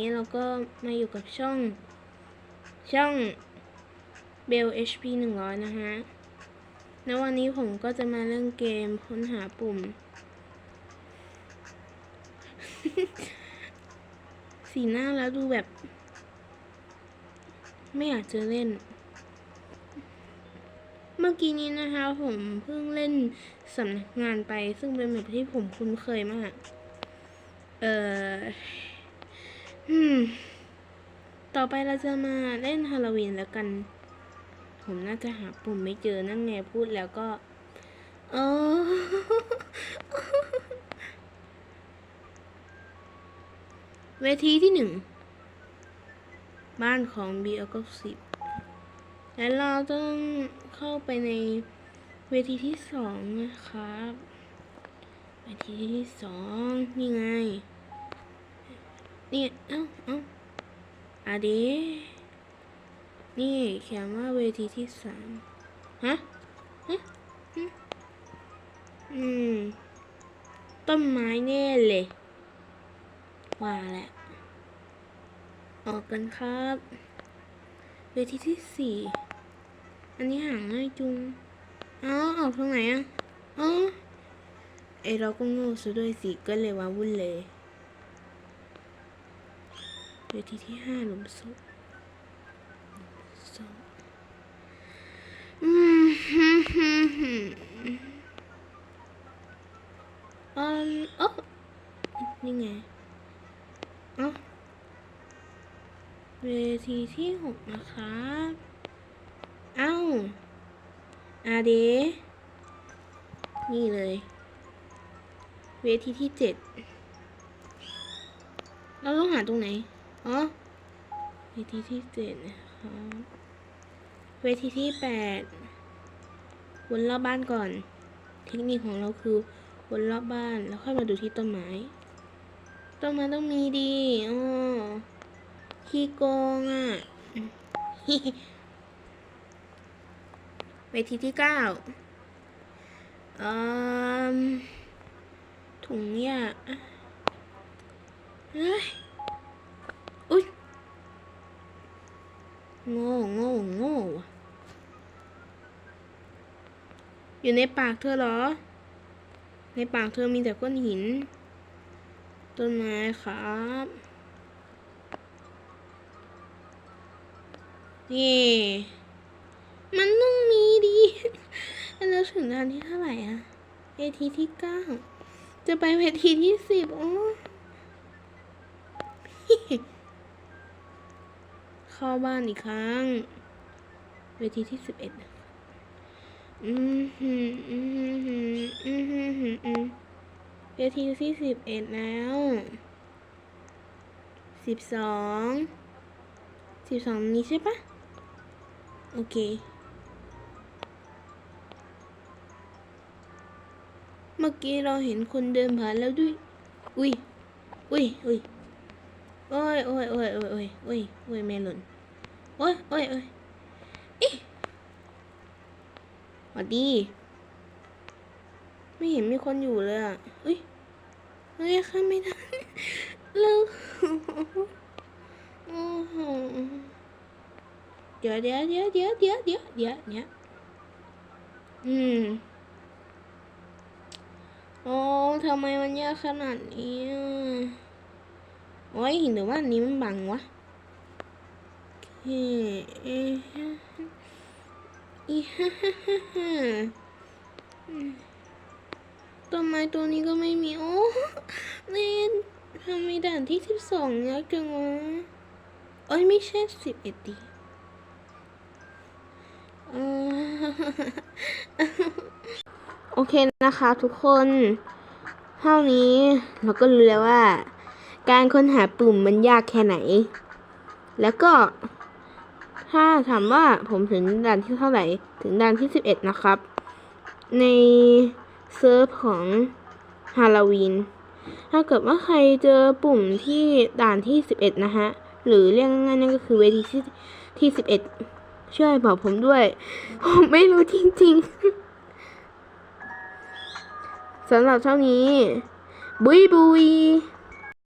นี้เราก็มาอยู่กับช่อง ช่องเบล HP 100 นะฮะแล้ววันนี้ผมก็จะมาเล่นเกมค้นหาปุ่ม สีหน้าแล้วดูแบบ ไม่อยากจะเล่น เมื่อกี้นี้นะคะผมเพิ่งเล่นสำนักงานไป ซึ่งเป็นแบบที่ผมคุ้นเคยมาก เอ่อ อืม ต่อไปเราจะมาเล่นฮาโลวีนแล้วกัน ผมน่าจะหาปุ่มไม่เจอนั่นไงพูดแล้วก็เออเวทีที่หนึ่ง บ้านของบีเอก็สิบและเราต้องเข้าไปในเวทีที่สองนะครับ เวทีที่สองนี่ไง นี่เอ้าเอ้าอาเดนี่เขียนว่าเวทีที่สามฮะฮะฮะอืม ต้นไม้แน่เลย ว่าแหละ ออกกันครับ เวทีที่สี่อันนี้ห่าง่ายจุงอ๋อออกทางไหนอะอ๋อไอเราก็โง่ซะด้วยสิก็เลยว่าวุ่นเลย เวทีที่ห้าหลุมศพศพอืมฮึฮึฮึอืมโอ้นี่ไงอ๋อเวทีที่หกนะคะเอ้าอาเด นี่เลย เวทีที่เจ็ดเราต้องหาตรงไหน อ๋อเวทีที่เจ็ดนะคะเวทีที่แปดวนรอบบ้านก่อน เทคนิคของเราคือวนรอบบ้านแล้วค่อยมาดูที่ต้นไม้ ต้นไม้ต้องมีดีอ๋อขี้โกงอะเวทีที่เก้าอืมถุงเนี่ยเฮ้ย โง่โง่โง่อยู่ในปากเธอเหรอ ในปากเธอมีแต่ก้อนหิน ต้นไม้ครับ นี่ มันต้องมีดีแล้วถึงงานที่เท่าไหร่อะเวทีที่เก้า จะไปเวทีที่สิบอ๋อ เข้าบ้านอีกครั้ง เวทีที่สิบเอ็ดอืมหืมอืมหืมอืมหืมหืมอืมเวทีที่สิบเอ็ดแล้วสิบสองสิบสองนี้ใช่ปะโอเค เมื่อกี้เราเห็นคนเดินผ่านแล้วด้วย อุ้ย อุ้ย อุ้ยโอ้ยโอ้ยโอ้ยโอ้ยโอ้ยโอ้ยโอ้ยแม่หล่น โอ้ยโอ้ยโอ้ยอิหวัดดี ไม่เห็นมีคนอยู่เลยอะอุ้ยเฮ้ยข้าไม่ได้แล้วโอ้โหเดี๋ยวเดี๋ยวเดี๋ยวเดี๋ยวเดี๋ยวเดี๋ยวเดี๋ยวเดี๋ยวอืมโอ้ทำไมมันยากขนาดนี้โอ้ยหรือว่าอันนี้มันบังวะ เฮ้เอ๊ะอีฮ่าฮ่าฮ่าฮ่าอืมต้นไม้ตัวนี้ก็ไม่มี โอ้เล่นทำไมด่านที่สิบสองยากจังวะเอ้ยไม่ใช่สิบเอ็ดดิเออโอเคนะคะทุกคนเท่านี้เราก็รู้แล้วว่า การค้นหาปุ่มมันยากแค่ไหน แล้วก็ ถ้าถามว่าผมถึงด่านที่เท่าไหร่ ถึงด่านที่11นะครับ ในเซิร์ฟของฮาโลวีน ถ้าเกิดว่าใครเจอปุ่มที่ด่านที่11นะฮะ หรือเรียกง่ายๆนั่นก็คือเวทีที่ที่11ช่วยบอกผมด้วย ผมไม่รู้จริงๆสำหรับเท่านี้ บุยบุย